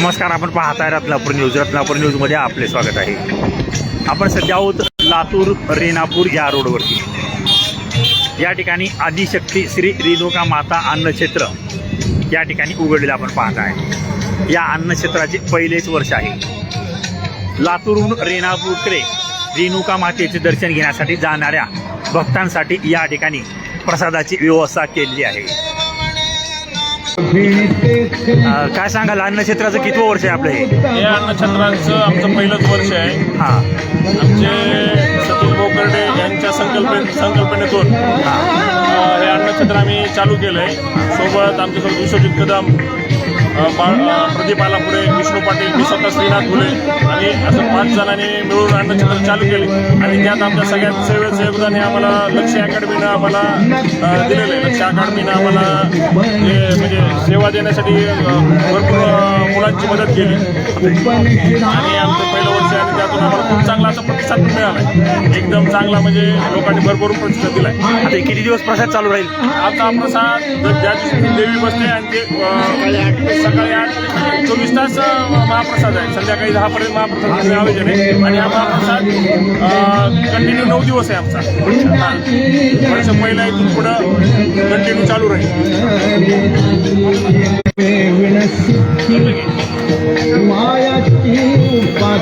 नमस्कार आपण पाहताय रत्नापूर न्यूज. रत्नापूर न्यूजमध्ये आपले स्वागत आहे. आपण सध्या आहोत लातूर रेणापूर या रोडवरती. या ठिकाणी आदिशक्ती श्री रेणुका माता अन्नक्षेत्र या ठिकाणी उघडलेलं आपण पाहत आहे या अन्नक्षेत्राचे पहिलेच वर्ष आहे. लातूरहून रेणापूरकडे रेणुका मातेचे दर्शन घेण्यासाठी जाणाऱ्या भक्तांसाठी या ठिकाणी प्रसादाची व्यवस्था केलेली आहे. काय सांगाल? अन्नक्षेत्राचं कितवं वर्ष आहे आपलं हे? हे अन्नछत्रांचं आमचं पहिलंच वर्ष आहे. हां. आमचे सचिन बोकर्डे यांच्या संकल्पने संकल्पनेतून हां. अ, हे अन्नछत्र आम्ही चालू केलं आहे सोबत आमच्यासोबत विश्वजित कदम प्रदीप आलापुरे विष्णू पाटील मी स्वतः श्रीनाथ फुले आणि असं पाच जणांनी मिळून चित्र चालू केले. आणि त्यात आमच्या सगळ्यात सेवेचं योगदान हे आम्हाला लक्ष अकॅडमीनं आम्हाला दिलेलं आहे. लक्ष अकॅडमीनं आम्हाला म्हणजे सेवा देण्यासाठी भरपूर मुलांची मदत केली. आणि आमचं पहिलं आम्हाला खूप चांगला असा प्रतिसाद मिळाला आहे एकदम चांगला म्हणजे लोकांनी भरपूर प्रतिसाद दिला आहे आता हे किती दिवस प्रसाद चालू राहील? आता प्रसाद ज्या दिवशी देवी बसते आणि ते सकाळी आठ ते चोवीस तास महाप्रसाद आहे. संध्याकाळी दहापर्यंत महाप्रसाद आयोजन आहे. आणि हा महाप्रसाद कंटिन्यू नऊ दिवस आहे आमचा. वर्ष पहिला इथून पुढं कंटिन्यू चालू राहील.